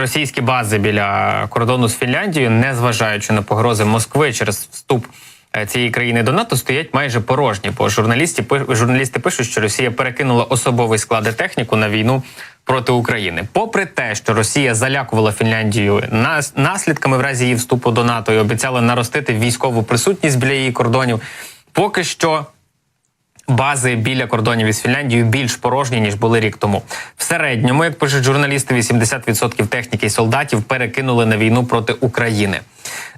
російські бази біля кордону з Фінляндією, незважаючи на погрози Москви через вступ е, цієї країни до НАТО, стоять майже порожні. Бо журналісти журналісти пишуть, що Росія перекинула особовий склад і техніку на війну проти України. Попри те, що Росія залякувала Фінляндію наслідками в разі її вступу до НАТО і обіцяла наростити військову присутність біля її кордонів, поки що бази біля кордонів із Фінляндією більш порожні ніж були рік тому. В середньому, як пишуть журналісти, 80% техніки і солдатів перекинули на війну проти України.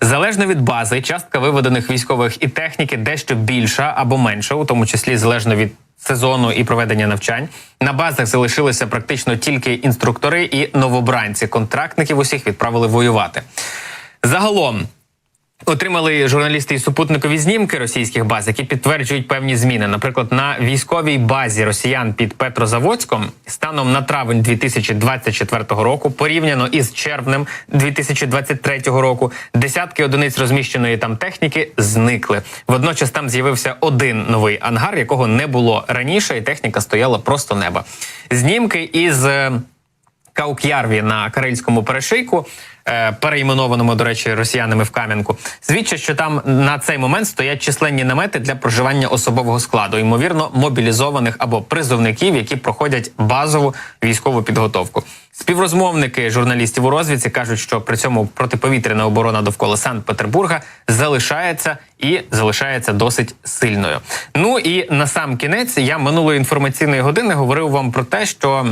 Залежно від бази, частка виведених військових і техніки дещо більша або менша, у тому числі залежно від сезону і проведення навчань. На базах залишилися практично тільки інструктори і новобранці. Контрактників усіх відправили воювати. Загалом Отримали журналісти і супутникові знімки російських баз, які підтверджують певні зміни. Наприклад, на військовій базі росіян під Петрозаводськом станом на травень 2024 року, порівняно із червнем 2023 року, десятки одиниць розміщеної там техніки зникли. Водночас там з'явився один новий ангар, якого не було раніше, і техніка стояла просто неба. Знімки із е, Каук'ярві на Карельському перешийку, перейменованому, до речі, росіянами в Кам'янку, свідчать, що там на цей момент стоять численні намети для проживання особового складу, ймовірно, мобілізованих або призовників, які проходять базову військову підготовку. Співрозмовники журналістів у розвідці кажуть, що при цьому протиповітряна оборона довкола Санкт-Петербурга залишається і залишається досить сильною. Ну і на сам кінець я минулої інформаційної години говорив вам про те, що.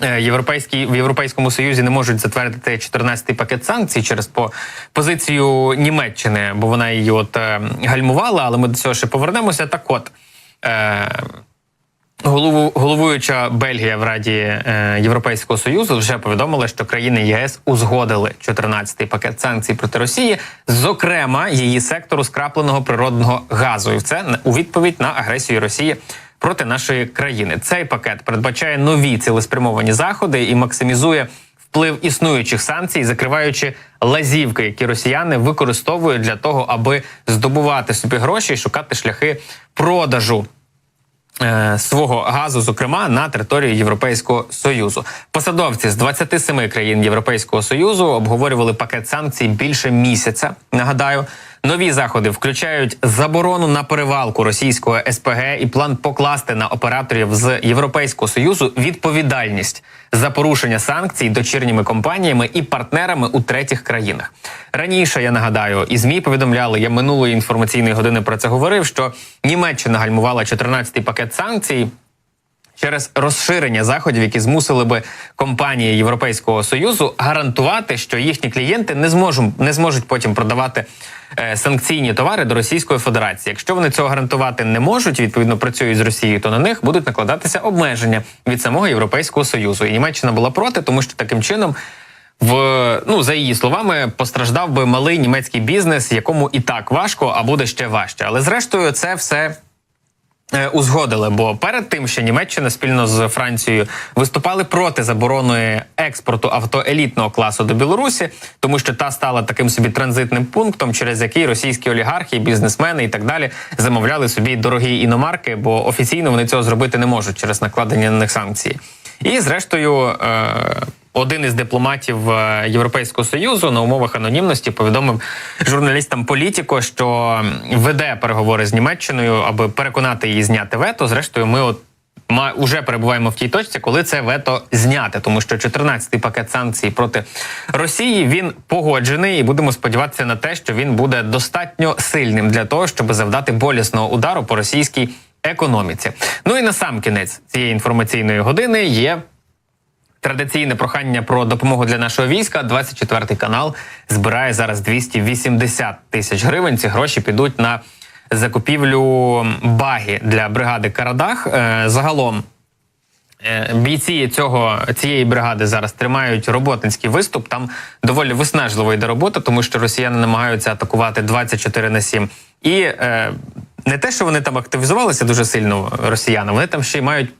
Е, Європейські в Європейському Союзі не можуть затвердити 14-й пакет санкцій через по позицію Німеччини, бо вона її от е, гальмувала, але ми до цього ще повернемося. Так от. Е, Голову головуюча Бельгія в Раді е, Європейського союзу вже повідомила, що країни ЄС узгодили 14-й пакет санкцій проти Росії, зокрема її сектору скрапленого природного газу, і це у відповідь на агресію Росії проти нашої країни. Цей пакет передбачає нові цілеспрямовані заходи і максимізує вплив існуючих санкцій, закриваючи лазівки, які росіяни використовують для того, аби здобувати собі гроші і шукати шляхи продажу е, свого газу, зокрема на території Європейського союзу. Посадовці з 27 країн Європейського союзу обговорювали пакет санкцій більше місяця. Нагадаю. Нові заходи включають заборону на перевалку російського СПГ і план покласти на операторів з Європейського союзу відповідальність за порушення санкцій дочірніми компаніями і партнерами у третіх країнах. Раніше я нагадаю, і змі повідомляли, я минулої інформаційної години про це говорив. Що Німеччина гальмувала 14-й пакет санкцій. Через розширення заходів, які змусили би компанії Європейського союзу гарантувати, що їхні клієнти не зможуть не зможуть потім продавати е, санкційні товари до Російської Федерації. Якщо вони цього гарантувати не можуть, відповідно працюють з Росією, то на них будуть накладатися обмеження від самого Європейського союзу. І Німеччина була проти, тому що таким чином. В ну за її словами постраждав би малий німецький бізнес, якому і так важко, а буде ще важче. Але зрештою, це все узгодили. Бо перед тим, що Німеччина спільно з Францією виступали проти заборони експорту авто елітного класу до Білорусі, тому що та стала таким собі транзитним пунктом, через який російські олігархи, бізнесмени і так далі замовляли собі дорогі іномарки, бо офіційно вони цього зробити не можуть через накладення на них санкцій. І зрештою. Е- один із дипломатів е, Європейського союзу на умовах анонімності повідомив журналістам Політіко, що веде переговори з Німеччиною, аби переконати її зняти вето. Зрештою, ми от ма уже перебуваємо в тій точці, коли це вето зняте, тому що 14-й пакет санкцій проти Росії він погоджений, і будемо сподіватися на те, що він буде достатньо сильним для того, щоб завдати болісного удару по російській економіці. Ну і на сам кінець цієї інформаційної години є Традиційне прохання про допомогу для нашого війська. 24 канал збирає зараз 280 тисяч гривень. Ці гроші підуть на закупівлю баги для бригади Карадах. Е, Загалом е, бійці цього цієї бригади зараз тримають роботинський виступ. Там доволі виснажливо йде робота, тому що росіяни намагаються атакувати 24 на 7. І е, не те, що вони там активізувалися дуже сильно, росіяни, вони там ще й мають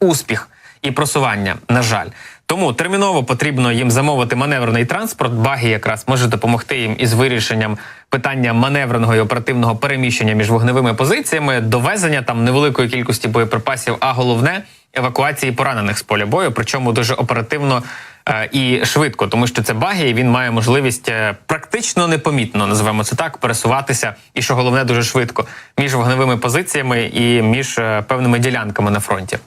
успіх і просування. На жаль, тому терміново потрібно їм замовити маневрений транспорт. Баги якраз може допомогти їм із вирішенням питання маневреного і оперативного переміщення між вогневими позиціями, довезення там невеликої кількості боєприпасів, а головне евакуації поранених з поля бою. Причому дуже оперативно е, і швидко, тому що це баги, і він має можливість е, практично непомітно, називаємо це так, пересуватися, і що головне, дуже швидко між вогневими позиціями і між е, певними ділянками на фронті.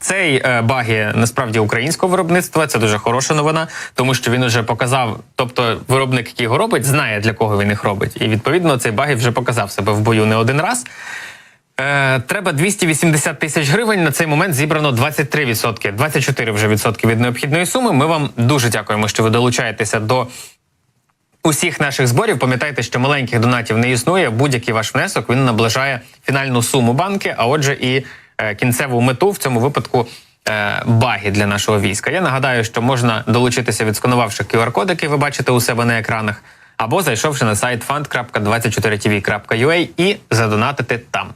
Цей е, багі насправді українського виробництва. Це дуже хороша новина, тому що він уже показав. Тобто, виробник, який його робить, знає для кого він їх робить. І відповідно цей багі вже показав себе в бою не один раз. Е, треба 280 тисяч гривень. На цей момент зібрано 23%, 24 вже відсотки від необхідної суми. Ми вам дуже дякуємо, що ви долучаєтеся до усіх наших зборів. Пам'ятайте, що маленьких донатів не існує. Будь-який ваш внесок він наближає фінальну суму банки, а отже, і кінцеву мету в цьому випадку. е, Баги для нашого війська. Я нагадаю, що можна долучитися, відсканувавши QR-код, який ви бачите у себе на екранах, або зайшовши на сайт fund.24tv.ua і задонатити там.